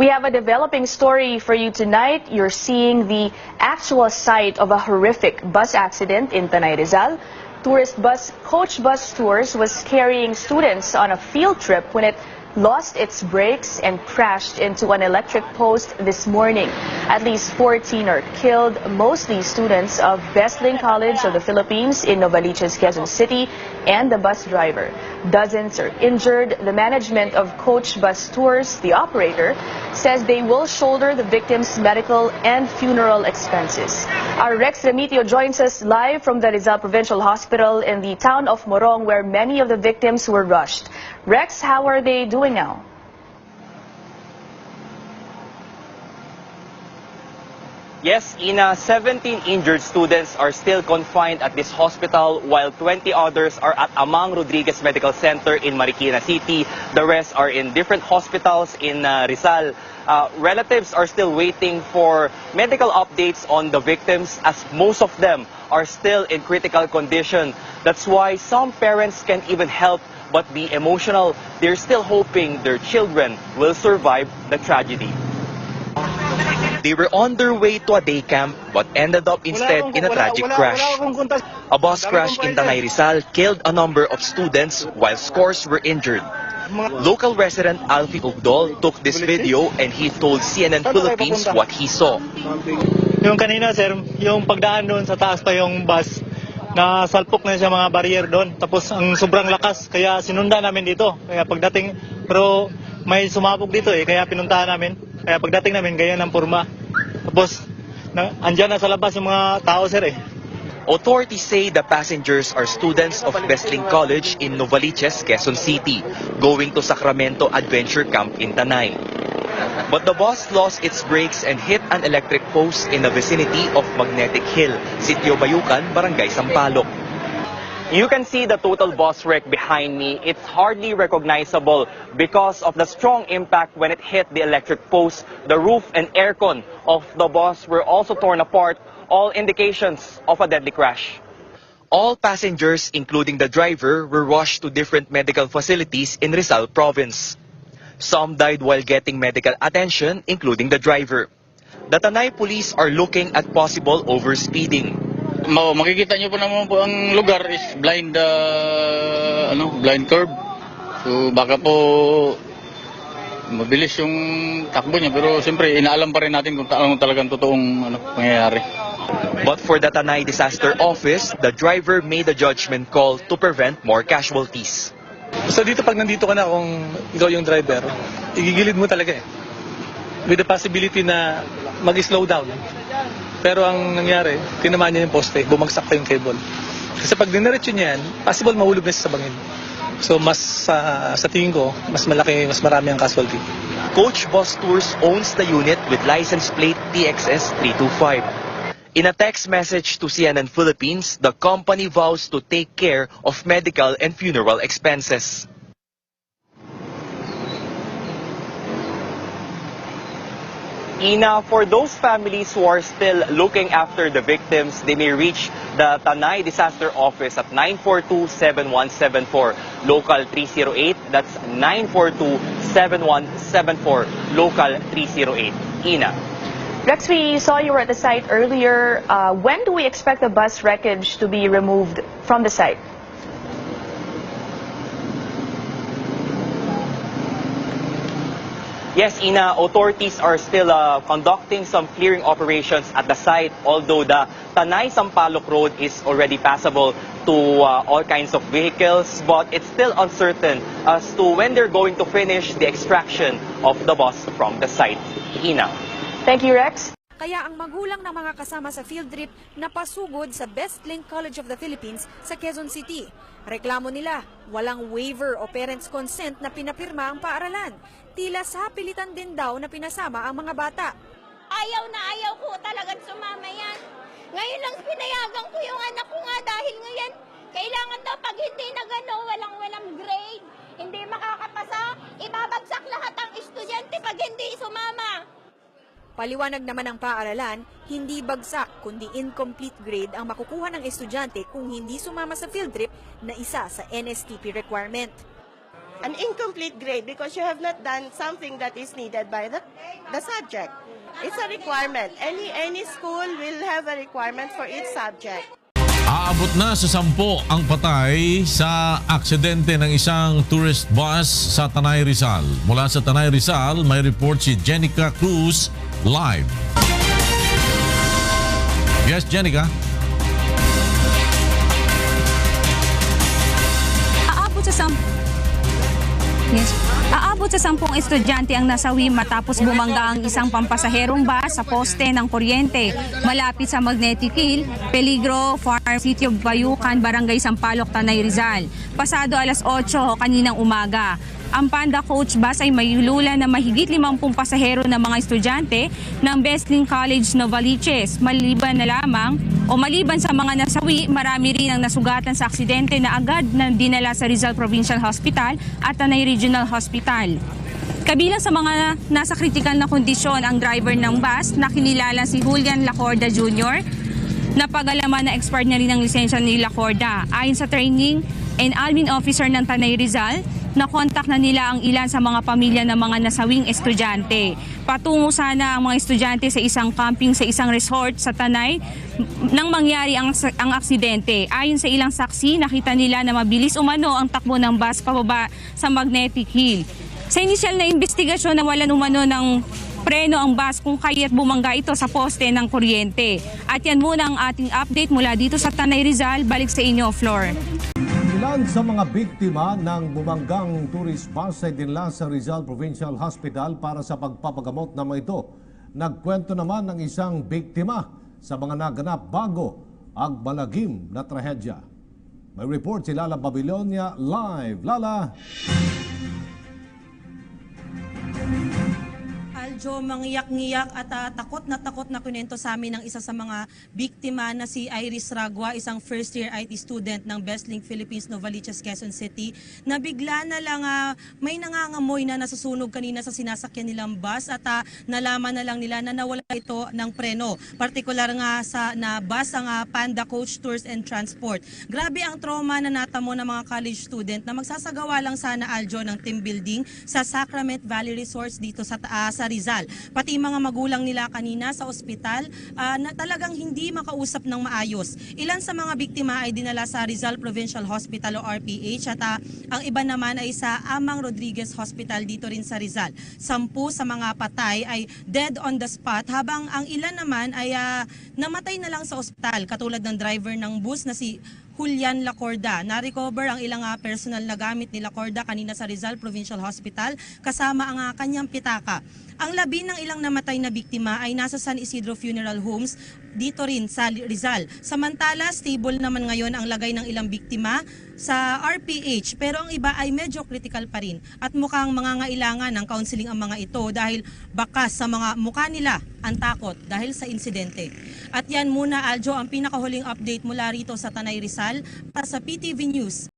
We have a developing story for you tonight. You're seeing the actual site of a horrific bus accident in Tanay Rizal. Tourist bus Coach Bus Tours was carrying students on a field trip when it lost its brakes and crashed into an electric post this morning. At least 14 are killed, mostly students of Besling College of the Philippines in Novaliches, Quezon City, and the bus driver. Dozens are injured. The management of Coach Bus Tours, the operator, says they will shoulder the victims' medical and funeral expenses. Our Rex Remitio joins us live from the Rizal Provincial Hospital in the town of Morong where many of the victims were rushed. Rex, how are they doing now? Yes, Ina, 17 injured students are still confined at this hospital while 20 others are at Amang Rodriguez Medical Center in Marikina City. The rest are in different hospitals in uh, Rizal. Uh, relatives are still waiting for medical updates on the victims as most of them are still in critical condition. That's why some parents can't even help but be emotional. They're still hoping their children will survive the tragedy. They were on their way to a day camp but ended up instead in a tragic crash. A bus crash in Tanay Rizal killed a number of students while scores were injured. Local resident Alfie Ugdol took this video and he told CNN Philippines what he saw. Yung kanina sir, yung pagdaan doon sa taas pa yung bus, na salpok na siya mga barrier doon. Tapos ang sobrang lakas, kaya sinunda namin dito. Kaya pagdating, pero may sumabog dito eh, kaya pinuntahan namin. Kaya pagdating namin, ganyan ang purma. Tapos, na, andyan na sa labas yung mga tao sir eh. Authorities say the passengers are students of Besling College in Novaliches, Quezon City, going to Sacramento Adventure Camp in Tanay. But the bus lost its brakes and hit an electric post in the vicinity of Magnetic Hill, Sitio Bayucan, Barangay Sampaloc. You can see the total bus wreck behind me. It's hardly recognizable because of the strong impact when it hit the electric post. The roof and aircon of the bus were also torn apart, all indications of a deadly crash. All passengers, including the driver, were rushed to different medical facilities in Rizal province. Some died while getting medical attention, including the driver. The Tanay police are looking at possible overspeeding. Ma makikita niyo po naman po ang lugar is blind uh, ano blind curve. So baka po mabilis yung takbo niya pero siyempre inaalam pa rin natin kung anong talagang totoong ano pangyayari. But for the Tanay Disaster Office, the driver made a judgment call to prevent more casualties. So dito pag nandito ka na kung ikaw yung driver, igigilid mo talaga eh. With the possibility na mag-slow down. Pero ang nangyari, tinamaan niya yung poste, bumagsak pa yung cable. Kasi pag diniretso niya yan, possible mahulog na siya sa bangin. So mas sa sa tingin ko, mas malaki, mas marami ang casualty. Coach Bus Tours owns the unit with license plate TXS 325. In a text message to CNN Philippines, the company vows to take care of medical and funeral expenses. Ina, for those families who are still looking after the victims, they may reach the Tanay Disaster Office at 942-7174, local 308. That's 942-7174, local 308. Ina. Rex, we saw you were at the site earlier. Uh, when do we expect the bus wreckage to be removed from the site? Yes, Ina, authorities are still uh, conducting some clearing operations at the site, although the Tanay Sampaloc Road is already passable to uh, all kinds of vehicles, but it's still uncertain as to when they're going to finish the extraction of the bus from the site. Ina. Thank you, Rex. Kaya ang magulang ng mga kasama sa field trip napasugod sa Best Link College of the Philippines sa Quezon City. Reklamo nila, walang waiver o parents' consent na pinapirma ang paaralan. Tila sa pilitan din daw na pinasama ang mga bata. Ayaw na ayaw ko talagang sumama yan. Ngayon lang pinayagan ko yung anak ko nga dahil ngayon kailangan daw pag hindi na gano, walang walang grade, hindi makakapasa, ibabagsak lahat ang estudyante pag hindi sumama. Paliwanag naman ng paaralan, hindi bagsak kundi incomplete grade ang makukuha ng estudyante kung hindi sumama sa field trip na isa sa NSTP requirement. an incomplete grade because you have not done something that is needed by the, the subject. It's a requirement. Any any school will have a requirement for each subject. Aabot na sa sampo ang patay sa aksidente ng isang tourist bus sa Tanay Rizal. Mula sa Tanay Rizal, may report si Jenica Cruz live. Yes, Jenica. Aabot sa sam Yes. Aabot sa sampung estudyante ang nasawi matapos bumangga ang isang pampasaherong bus sa poste ng kuryente malapit sa Magnetic Hill, Peligro Farm, City of Bayucan, Barangay Sampaloc, Tanay Rizal. Pasado alas 8 kaninang umaga. Ang Panda Coach Bus ay may hululan na mahigit 50 pasahero ng mga estudyante ng Bestling College Novaliches. Maliban na lamang o maliban sa mga nasawi, marami rin ang nasugatan sa aksidente na agad na dinala sa Rizal Provincial Hospital at Tanay Regional Hospital. Kabilang sa mga nasa kritikal na kondisyon ang driver ng bus na kinilala si Julian Lacorda Jr. Napagalaman na expired na rin ang lisensya ni Lacorda. Ayon sa training and admin officer ng Tanay Rizal, nakontak na nila ang ilan sa mga pamilya ng mga nasawing estudyante. Patungo sana ang mga estudyante sa isang camping sa isang resort sa Tanay nang mangyari ang, ang aksidente. Ayon sa ilang saksi, nakita nila na mabilis umano ang takbo ng bus pababa sa Magnetic Hill. Sa inisyal na investigasyon na walan umano ng preno ang bus kung kaya't bumangga ito sa poste ng kuryente. At yan muna ang ating update mula dito sa Tanay Rizal. Balik sa inyo, Flor. Ilan sa mga biktima ng bumanggang tourist bus ay dinala sa Rizal Provincial Hospital para sa pagpapagamot na ito. Nagkwento naman ng isang biktima sa mga naganap bago ang balagim na trahedya. May report si Lala Babylonia live. Lala! Aljo, mangiyak-ngiyak at ah, takot na takot na kunento sa amin ng isa sa mga biktima na si Iris Ragua, isang first year IT student ng Bestlink Philippines Novaliches, Quezon City, na bigla na lang ah, may nangangamoy na nasusunog kanina sa sinasakyan nilang bus at ah, nalaman na lang nila na nawala ito ng preno. Partikular nga sa na bus ang ah, Panda Coach Tours and Transport. Grabe ang trauma na natamo ng mga college student na magsasagawa lang sana Aljo ng team building sa Sacrament Valley Resorts dito sa ah, sa Rizal. Pati mga magulang nila kanina sa ospital ah, na talagang hindi makausap ng maayos. Ilan sa mga biktima ay dinala sa Rizal Provincial Hospital o RPH at ah, ang iba naman ay sa Amang Rodriguez Hospital dito rin sa Rizal. Sampu sa mga patay ay dead on the spot habang ang ilan naman ay ah, namatay na lang sa ospital katulad ng driver ng bus na si Julian Lacorda. Na-recover ang ilang ah, personal na gamit ni Lacorda kanina sa Rizal Provincial Hospital kasama ang ah, kanyang pitaka. Ang labi ng ilang namatay na biktima ay nasa San Isidro Funeral Homes dito rin sa Rizal. Samantala, stable naman ngayon ang lagay ng ilang biktima sa RPH pero ang iba ay medyo critical pa rin at mukhang mangangailangan ng counseling ang mga ito dahil bakas sa mga mukha nila ang takot dahil sa insidente. At yan muna Aljo ang pinakahuling update mula rito sa Tanay Rizal para sa PTV News.